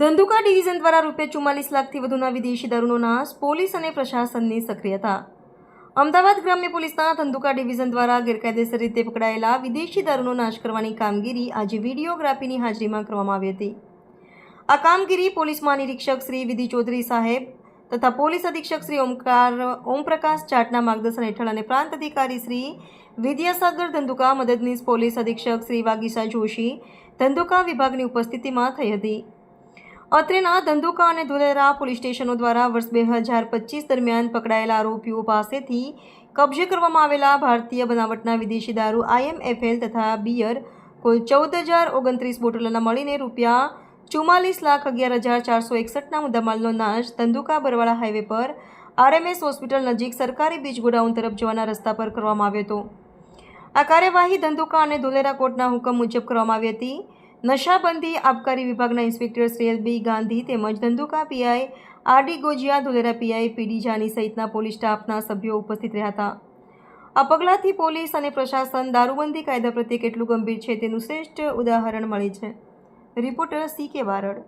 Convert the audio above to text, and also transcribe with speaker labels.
Speaker 1: Dhandhuka division દ્વારા રૂપિયા ચુમ્માલીસ લાખથી વધુના વિદેશી દારૂનો નાશ, પોલીસ અને પ્રશાસનની સક્રિયતા. અમદાવાદ ગ્રામ્ય પોલીસના ધંધુકા ડિવિઝન દ્વારા ગેરકાયદેસર રીતે પકડાયેલા વિદેશી દારૂનો નાશ કરવાની કામગીરી આજે વિડીયોગ્રાફીની હાજરીમાં કરવામાં આવી હતી. આ કામગીરી પોલીસ મહાનિરીક્ષક શ્રી વિધિ ચૌધરી સાહેબ તથા પોલીસ અધિક્ષક શ્રી ઓમકાર, ઓમપ્રકાશ ચાટના માર્ગદર્શન હેઠળ અને પ્રાંત અધિકારી શ્રી વિદ્યાસાગર ધંધુકા મદદનીશ પોલીસ અધિક્ષક શ્રી વાગીસા જોશી ધંધુકા વિભાગની ઉપસ્થિતિમાં થઈ હતી. અત્રેના ધંધુકા અને ધોલેરા પોલીસ સ્ટેશનો દ્વારા વર્ષ બે હજાર પચીસ દરમિયાન પકડાયેલા આરોપીઓ પાસેથી કબજે કરવામાં આવેલા ભારતીય બનાવટના વિદેશી દારૂ આઈએમએફએલ તથા બિયર કુલ ચૌદ હજાર ઓગણત્રીસ બોટલોના મળીને રૂપિયા ચુમ્માલીસ લાખ અગિયાર હજાર ચારસો એકસઠના મુદ્દામાલનો નાશ ધંધુકા બરવાળા હાઈવે પર આરએમએસ હોસ્પિટલ નજીક સરકારી બીજ ગોડાઉન તરફ જવાના રસ્તા પર કરવામાં આવ્યો હતો. આ કાર્યવાહી ધંધુકા અને ધોલેરા કોર્ટના હુકમ મુજબ કરવામાં આવી હતી. નશાબંધી આબકારી વિભાગના inspector Shri L B Gandhi તેમજ Dhandhuka PI RD Gojiya Dholera PI PD Jani સહિતના પોલીસ સ્ટાફના સભ્યો ઉપસ્થિત રહ્યા હતા. આ પગલાંથી પોલીસ અને પ્રશાસન દારૂબંધી કાયદા પ્રત્યે કેટલું ગંભીર છે તેનું શ્રેષ્ઠ ઉદાહરણ મળે છે. રિપોર્ટર સી કે વારડ.